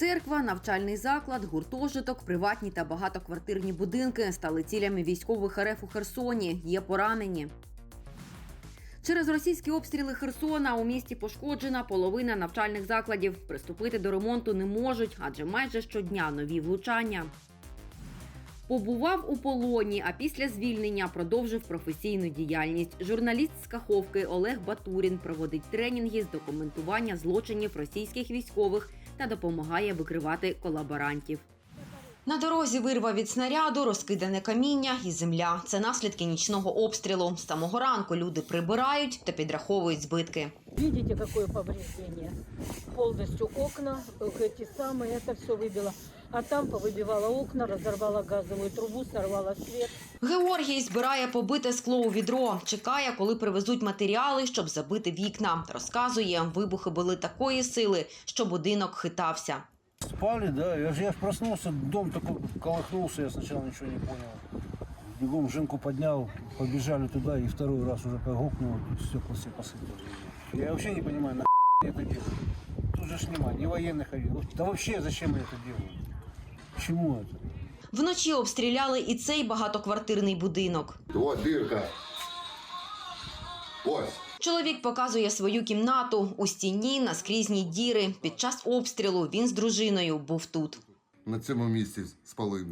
Церква, навчальний заклад, гуртожиток, приватні та багатоквартирні будинки стали цілями військових РФ у Херсоні. Є поранені. Через російські обстріли Херсона у місті пошкоджена половина навчальних закладів. Приступити до ремонту не можуть, адже майже щодня нові влучання. Побував у полоні, а після звільнення продовжив професійну діяльність. Журналіст з Каховки Олег Батурін проводить тренінги з документування злочинів російських військових та допомагає викривати колаборантів. На дорозі вирва від снаряду, розкидане каміння і земля. Це наслідки нічного обстрілу. З самого ранку люди прибирають та підраховують збитки. Видите, какое повреждение? Полностью окна, эти самые, это все выбило. А там повыбивала окна, разорвала газовую трубу, сорвала свет. Георгій збирає побите скло у відро. Чекає, коли привезуть матеріали, щоб забити вікна. Розказує, вибухи були такої сили, що будинок хитався. Спали, да. Я же, я ж проснулся, дом такой колыхнулся, я сначала ничего не понял. Бегом Женку поднял, побежали туда, и второй раз уже погукнул, стекла все посыпали. Я вообще не понимаю, на я это делаю. Тут же ж нема, ни военных, авиа- да вообще зачем я это делаю? К це? Вночі обстріляли і цей багатоквартирний будинок. О, дірка. Ось. Чоловік показує свою кімнату. У стіні наскрізні діри. Під час обстрілу він з дружиною був тут. На цьому місці спали.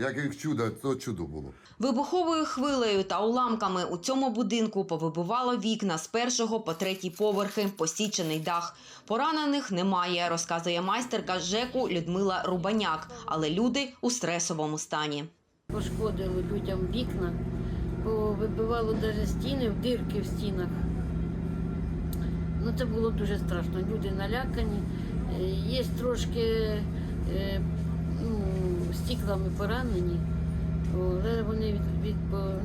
Як їх чудо, то чудо було. Вибуховою хвилею та уламками у цьому будинку повибивало вікна з першого по третій поверхи, посічений дах. Поранених немає, розказує майстерка ЖЕКу Людмила Рубаняк, але люди у стресовому стані. Пошкодили людям вікна, вибивало навіть стіни, дирки в стінах. Ну, це було дуже страшно. Люди налякані. Е, Є трошки е, ну, стіклами поранені, але вони від, від,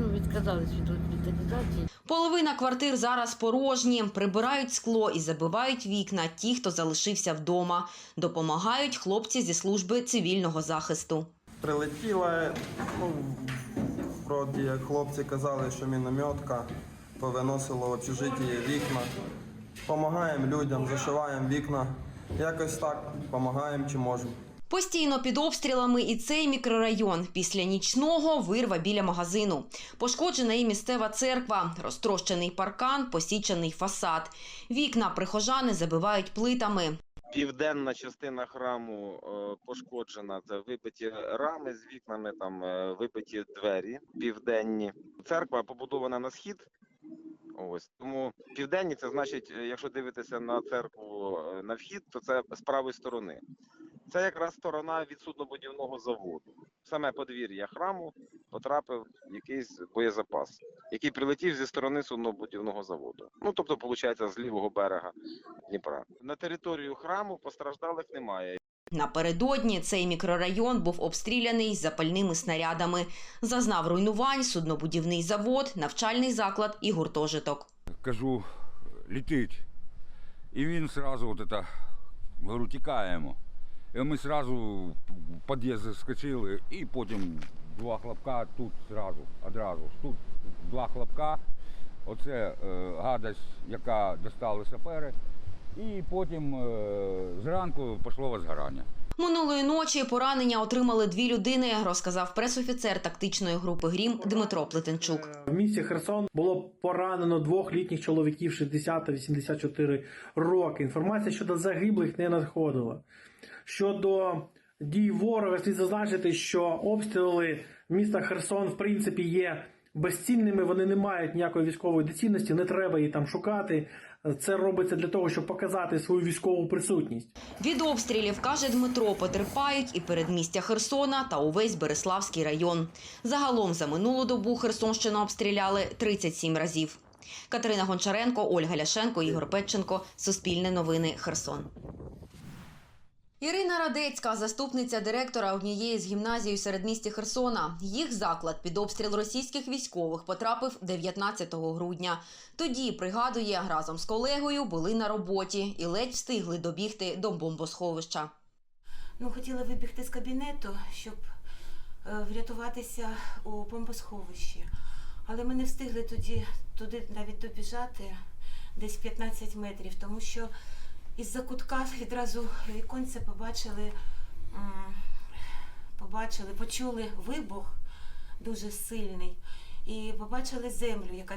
ну, відказались від госпіталізації. Половина квартир зараз порожні, прибирають скло і забивають вікна ті, хто залишився вдома. Допомагають хлопці зі служби цивільного захисту. Прилетіла, ну, вроді як хлопці казали, що мінометка повиносила в общежитті вікна. Помагаємо людям, зашиваємо вікна. Якось так, допомагаємо чи можемо. Постійно під обстрілами і цей мікрорайон. Після нічного вирва біля магазину. Пошкоджена і місцева церква, розтрощений паркан, посічений фасад. Вікна прихожани забивають плитами. Південна частина храму е, пошкоджена. Це вибиті рами з вікнами, там е, вибиті двері південні. Церква побудована на схід. Ось тому південні це значить, е, якщо дивитися на церкву на вхід, то це з правої сторони. Це якраз сторона від суднобудівного заводу. Саме подвір'я храму потрапив якийсь боєзапас, який прилетів зі сторони суднобудівного заводу. Ну тобто, виходить, з лівого берега Дніпра. На територію храму постраждалих немає. Напередодні цей мікрорайон був обстріляний запальними снарядами. Зазнав руйнувань суднобудівний завод, навчальний заклад і гуртожиток. кажу, летить. І він от говорю, тікаємо. І ми сразу в під'їзд заскочили, і потім два хлопка тут сразу, одразу. Тут два хлопка, оце е, гадость, яка достали сапери. І потім е, зранку пішло возгорання. Минулої ночі поранення отримали дві людини, розказав пресофіцер тактичної групи Грім Дмитро Плетенчук. В місті Херсон було поранено двох літніх чоловіків 60 та 84 роки. Інформація щодо загиблих не надходила. Щодо дій ворога, слід зазначити, що обстріли міста Херсон в принципі є безцінними. Вони не мають ніякої військової доцільності, не треба її там шукати. Це робиться для того, щоб показати свою військову присутність. Від обстрілів, каже Дмитро, потерпають і передмістя Херсона та увесь Береславський район. Загалом за минулу добу Херсонщину обстріляли 37 разів. Катерина Гончаренко, Ольга Ляшенко, Ігор Петченко. Суспільне новини Херсон. Ірина Радецька, заступниця директора однієї з гімназій у середмісті Херсона. Їх заклад під обстріл російських військових потрапив 19 грудня. Тоді, пригадує, разом з колегою були на роботі і ледь встигли добігти до бомбосховища. Ну, хотіла вибігти з кабінету, щоб е, врятуватися у бомбосховищі. Але ми не встигли тоді туди навіть добіжати десь 15 метрів, тому що із-за кутка відразу віконце побачили, побачили, почули вибух дуже сильний і побачили землю, яка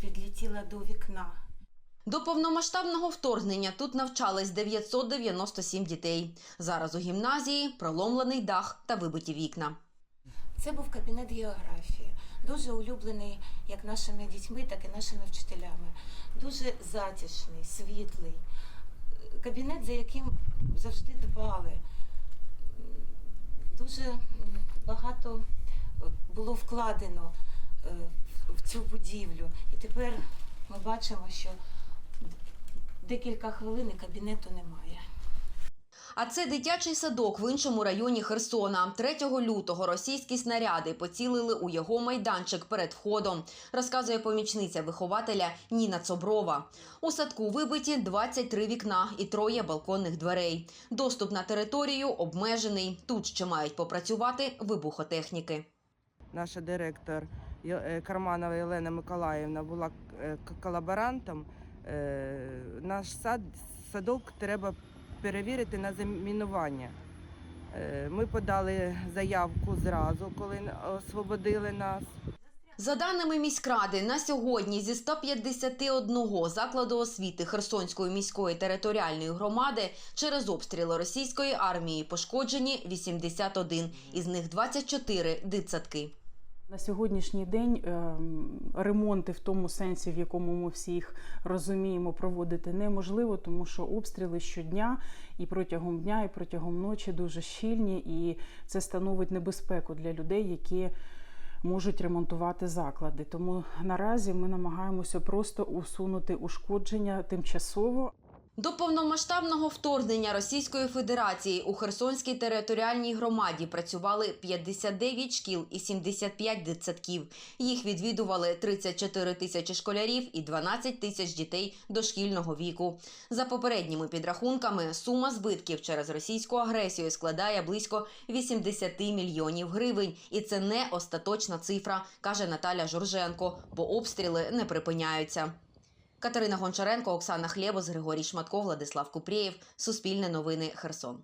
підлетіла до вікна. До повномасштабного вторгнення тут навчались 997 дітей. Зараз у гімназії проломлений дах та вибиті вікна. Це був кабінет географії, дуже улюблений як нашими дітьми, так і нашими вчителями. Дуже затишний, світлий. Кабінет, за яким завжди дбали. Дуже багато було вкладено е, в- цю будівлю. І тепер ми бачимо, що декілька хвилин кабінету немає. А це дитячий садок в іншому районі Херсона. 3 лютого російські снаряди поцілили у його майданчик перед входом, розказує помічниця вихователя Ніна Цоброва. У садку вибиті 23 вікна і троє балконних дверей. Доступ на територію обмежений. Тут ще мають попрацювати вибухотехніки. наша директор е, Карманова Єлена Миколаївна була е, колаборантом, е, наш сад, садок треба перевірити на замінування. Е, Ми подали заявку зразу, коли освободили нас. За даними міськради, на сьогодні зі 151 закладу освіти Херсонської міської територіальної громади через обстріли російської армії пошкоджені 81, із них 24 дитсадки. На сьогоднішній день ем, ремонти в тому сенсі, в якому ми всі їх розуміємо, проводити неможливо, тому що обстріли щодня і протягом дня, і протягом ночі дуже щільні, і це становить небезпеку для людей, які можуть ремонтувати заклади. Тому наразі ми намагаємося просто усунути ушкодження тимчасово. До повномасштабного вторгнення Російської Федерації у Херсонській територіальній громаді працювали 59 шкіл і 75 дитсадків. Їх відвідували 34 тисячі школярів і 12 тисяч дітей дошкільного віку. За попередніми підрахунками, сума збитків через російську агресію складає близько 80 мільйонів гривень, і це не остаточна цифра, каже Наталя Журженко, бо обстріли не припиняються. Катерина Гончаренко, Оксана Хлєбос, Григорій Шматко, Владислав Купрієв. Суспільне новини Херсон.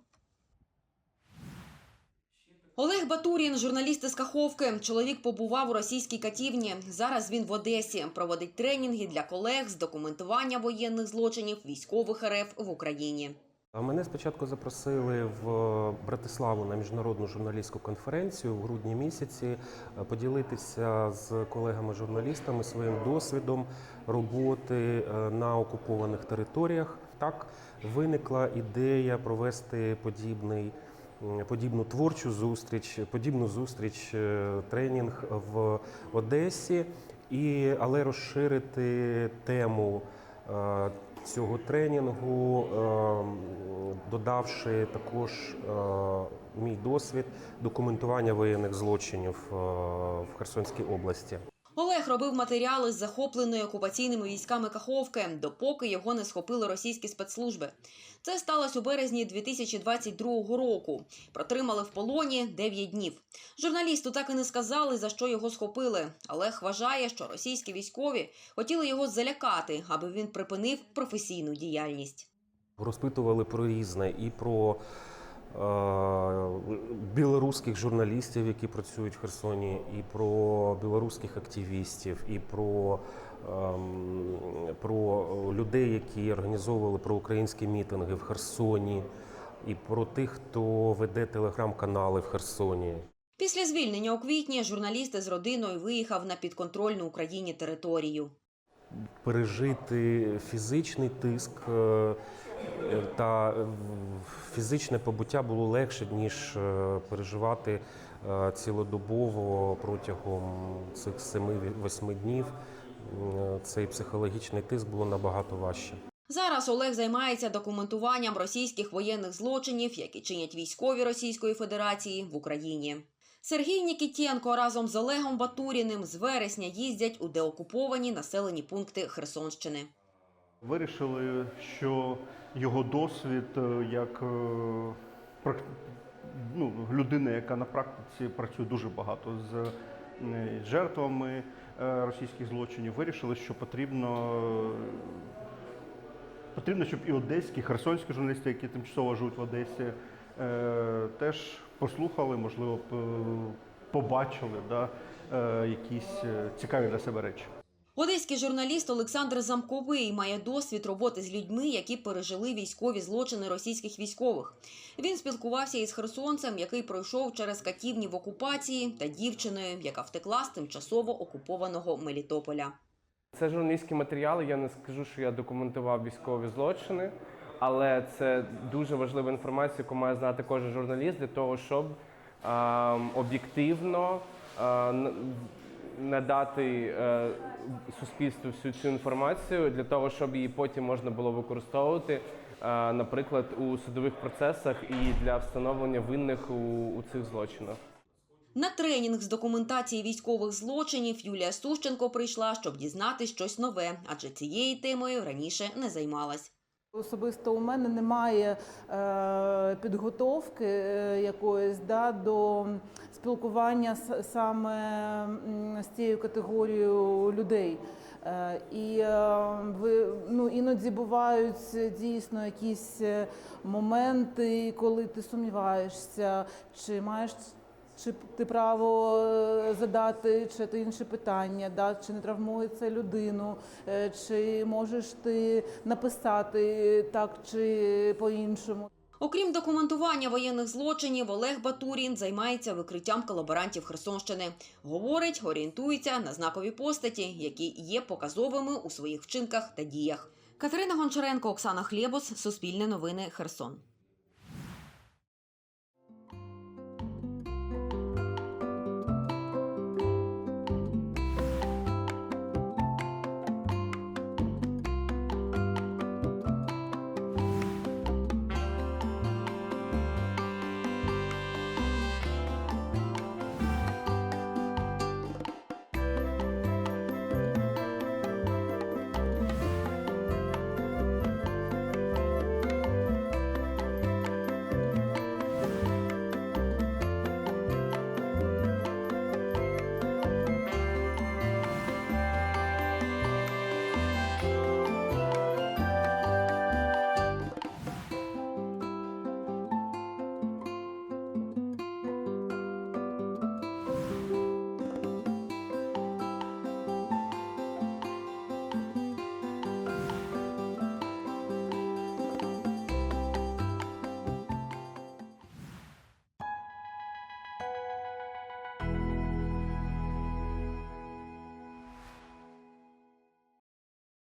Олег Батурін, журналіст із Каховки. Чоловік побував у російській катівні. Зараз він в Одесі. Проводить тренінги для колег з документування воєнних злочинів військових РФ в Україні. А Мене спочатку запросили в Братиславу на міжнародну журналістську конференцію в грудні місяці е, поділитися з колегами-журналістами своїм досвідом роботи е, на окупованих територіях. Так виникла ідея провести подібний. Подібну творчу зустріч, подібну зустріч, е, тренінг в Одесі, і, але розширити тему цього тренінгу, е, додавши також е, мій досвід документування воєнних злочинів е, в Херсонській області. Олег робив матеріали з захопленої окупаційними військами Каховки, допоки його не схопили російські спецслужби. Це сталося у березні 2022 року. Протримали в полоні 9 днів. Журналісту так і не сказали, за що його схопили. Олег вважає, що російські військові хотіли його залякати, аби він припинив професійну діяльність. Розпитували про різне і про білоруських журналістів, які працюють в Херсоні, і про білоруських активістів, і про, ем, про людей, які організовували проукраїнські мітинги в Херсоні, і про тих, хто веде телеграм-канали в Херсоні. Після звільнення у квітні журналіст з родиною виїхав на підконтрольну Україні територію. пережити фізичний тиск е, е, та е, фізичне побуття було легше, ніж е, переживати е, цілодобово протягом цих 7-8 днів. Е, Цей психологічний тиск було набагато важче. Зараз Олег займається документуванням російських воєнних злочинів, які чинять військові Російської Федерації в Україні. Сергій Нікітєнко разом з Олегом Батуріним з вересня їздять у деокуповані населені пункти Херсонщини. Вирішили, що його досвід е, як е, ну, людини, яка на практиці працює дуже багато з е, жертвами російських злочинів, вирішили, що потрібно потрібно, щоб і одеські, і херсонські журналісти, які тимчасово живуть в Одесі, теж послухали, можливо, побачили да, якісь цікаві для себе речі. Одеський журналіст Олександр Замковий має досвід роботи з людьми, які пережили військові злочини російських військових. Він спілкувався із херсонцем, який пройшов через катівні в окупації, та дівчиною, яка втекла з тимчасово окупованого Мелітополя. Це журналістські матеріали. Я не скажу, що я документував військові злочини, але це дуже важлива інформація, яку має знати кожен журналіст для того, щоб а, об'єктивно а, н- надати е, суспільству всю цю інформацію для того, щоб її потім можна було використовувати, е, наприклад, у судових процесах і для встановлення винних у, цих злочинах. На тренінг з документації військових злочинів Юлія Сущенко прийшла, щоб дізнати щось нове, адже цією темою раніше не займалась. Особисто у мене немає е, підготовки е, якоїсь да, до спілкування саме з цією категорією людей. Е, і е, ви, ну, іноді бувають е, дійсно якісь моменти, коли ти сумніваєшся, чи маєш чи ти право е, задати чи інше питання, да, чи не травмує це людину, е, чи можеш ти написати так чи по-іншому. Окрім документування воєнних злочинів, Олег Батурін займається викриттям колаборантів Херсонщини. Говорить, орієнтується на знакові постаті, які є показовими у своїх вчинках та діях. Катерина Гончаренко, Оксана Хлєбус, Суспільне новини, Херсон.